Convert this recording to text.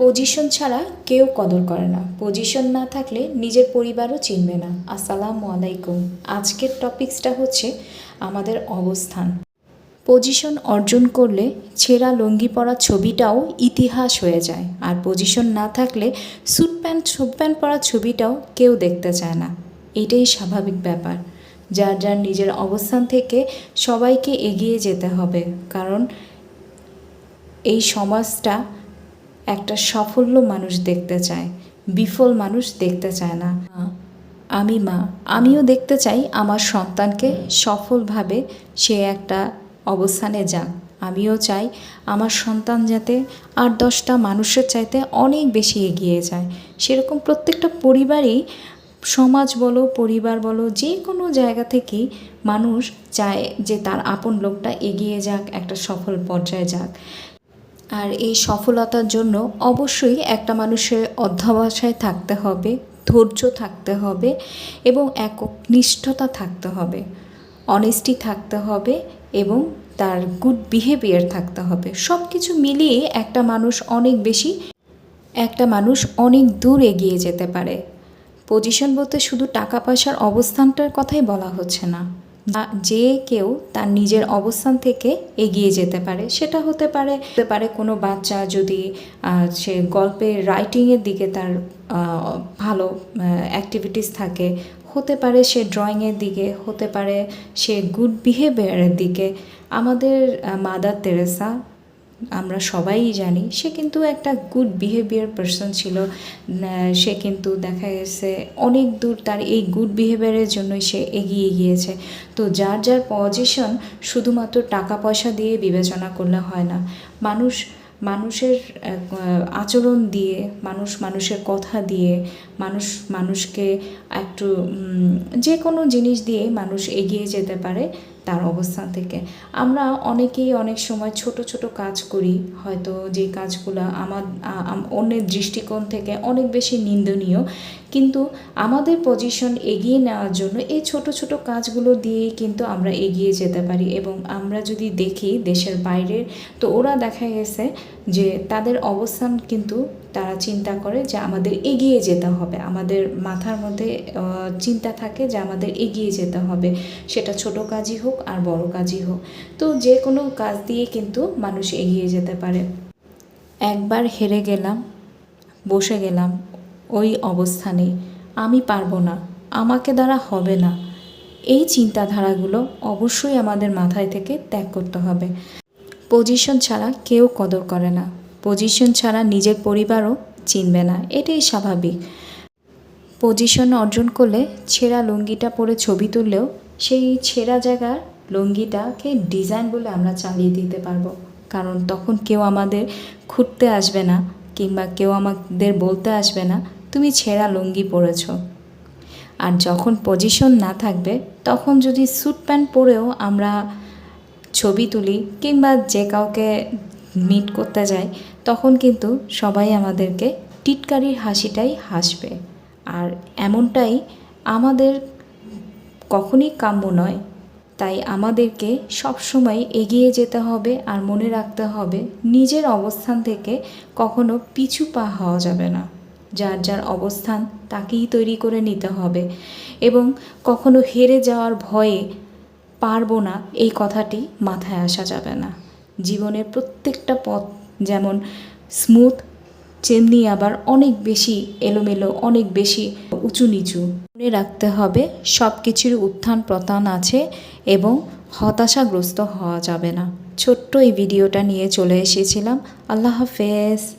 Position ছাড়া কেউ কদর করে না। পজিশন না থাকলে নিজের পরিবারও চিনবে না। আসসালামু আলাইকুম। আজকের টপিকসটা হচ্ছে আমাদের অবস্থান। পজিশন অর্জন করলে ছেঁড়া লুঙ্গি পরা ছবিটাও ইতিহাস হয়ে যায়। আর পজিশন না থাকলে স্যুট প্যান্ট স্যুট প্যান্ট পরা ছবিটাও কেউ দেখতে চায় না। এটাই স্বাভাবিক ব্যাপার। যার যার নিজের অবস্থান থেকে সবাইকে এগিয়ে যেতে হবে। কারণ এই সমাজটা একটা সাফল্য মানুষ দেখতে চায়, বিফল মানুষ দেখতে চায় না। আমি মা, আমিও দেখতে চাই আমার সন্তানকে সফলভাবে সে একটা অবস্থানে যাক। আমিও চাই আমার সন্তান যাতে আর দশটা মানুষের চাইতে অনেক বেশি এগিয়ে যায়। সেরকম প্রত্যেকটা পরিবারই সমাজ বলো, পরিবার বলো যে কোনো জায়গা থেকেই মানুষ চায় যে তার আপন লোকটা এগিয়ে যাক, একটা সফল পর্যায়ে যাক। আর এই সফলতার জন্য অবশ্যই একটা মানুষের অধ্যাবসায় থাকতে হবে, ধৈর্য থাকতে হবে এবং একক নিষ্ঠতা থাকতে হবে অনেস্টি থাকতে হবে এবং তার গুড বিহেভিয়ার থাকতে হবে। সব কিছু মিলিয়ে একটা মানুষ অনেক বেশি, একটা মানুষ অনেক দূর এগিয়ে যেতে পারে। পজিশন বলতে শুধু টাকা পয়সার অবস্থানটার কথাই বলা হচ্ছে না। যে কেউ তার নিজের অবস্থান থেকে এগিয়ে যেতে পারে, সেটা হতে পারে হতে পারে কোনো বাচ্চা যদি সে গল্পের রাইটিংয়ের দিকে তার ভালো অ্যাক্টিভিটিস থাকে, হতে পারে সে ড্রয়িংয়ের দিকে, হতে পারে সে গুড বিহেভিয়ারের দিকে। আমাদের মাদার তেরেসা আমরা সবাই জানি, সে কিন্তু একটা গুড বিহেভিয়ার পার্সন ছিল। সে কিন্তু দেখা গেছে অনেক দূর তার এই গুড বিহেভিয়ারের জন্যই সে এগিয়ে গিয়েছে। তো যার যার পজিশন শুধুমাত্র টাকা পয়সা দিয়ে বিবেচনা করলে হয় না। মানুষ মানুষের আচরণ দিয়ে, মানুষ মানুষের কথা দিয়ে, মানুষ মানুষকে একটু যে কোনো জিনিস দিয়ে মানুষ এগিয়ে যেতে পারে তার অবস্থান থেকে। আমরা অনেকেই অনেক সময় ছোট ছোট কাজ করি, হয়তো যে কাজগুলো আমার অন্যের দৃষ্টিকোণ থেকে অনেক বেশি নিন্দনীয়, কিন্তু আমাদের পজিশন এগিয়ে নেওয়ার জন্য এই ছোট ছোট কাজগুলো দিয়েই কিন্তু আমরা এগিয়ে যেতে পারি। এবং আমরা যদি দেখি দেশের বাইরের, তো ওরা দেখা গেছে যে তাদের অবস্থান কিন্তু তারা চিন্তা করে যে আমাদের এগিয়ে যেতে হবে। আমাদের মাথার মধ্যে চিন্তা থাকে যে আমাদের এগিয়ে যেতে হবে। সেটা ছোট কাজই হোক আর বড় কাজই হোক। তো যে কোনো কাজ দিয়ে কিন্তু মানুষ এগিয়ে যেতে পারে। একবার হেরে গেলাম, বসে গেলাম, ওই অবস্থানে আমি পারব না, আমাকে দ্বারা হবে না। এই চিন্তাধারাগুলো অবশ্যই আমাদের মাথায় থেকে ত্যাগ করতে হবে। পজিশন ছাড়া কেউ কদর করে না। পজিশন ছাড়া নিজের পরিবারও চিনবে না। এটাই স্বাভাবিক। পজিশন অর্জন করলে ছেঁড়া লুঙ্গিটা পরে ছবি তুললেও সেই ছেঁড়া জায়গার লুঙ্গিটাকে ডিজাইন বলে আমরা চালিয়ে দিতে পারব। কারণ তখন কেউ আমাদের খুঁটতে আসবে না কিংবা কেউ আমাদের বলতে আসবে না, তুমি ছেঁড়া লুঙ্গি পরেছ। আর যখন পজিশন না থাকবে, তখন যদি স্যুট প্যান্ট পরেও আমরা ছবি তুলি কিংবা যে কাউকে মিট করতে যাই, তখন কিন্তু সবাই আমাদেরকে টিটকারির হাসিটাই হাসবে। আর এমনটাই আমাদের কখনই কাম্য নয়। তাই আমাদেরকে সবসময় এগিয়ে যেতে হবে আর মনে রাখতে হবে নিজের অবস্থান থেকে কখনো পিছু পা হওয়া যাবে না। যার যার অবস্থান তাকেই তৈরি করে নিতে হবে এবং কখনো হেরে যাওয়ার ভয়ে পারব না, এই কথাটি মাথায় আসা যাবে না। জীবনের প্রত্যেকটা পথ যেমন স্মুথ চেমনি আবার অনেক বেশি এলোমেলো, অনেক বেশি উঁচু নিচু মনে রাখতে হবে সব কিছুর উত্থান প্রতান আছে এবং হতাশাগ্রস্ত হওয়া যাবে না। ছোট্ট এই ভিডিওটা নিয়ে চলে এসেছিলাম। আল্লাহ হাফেজ।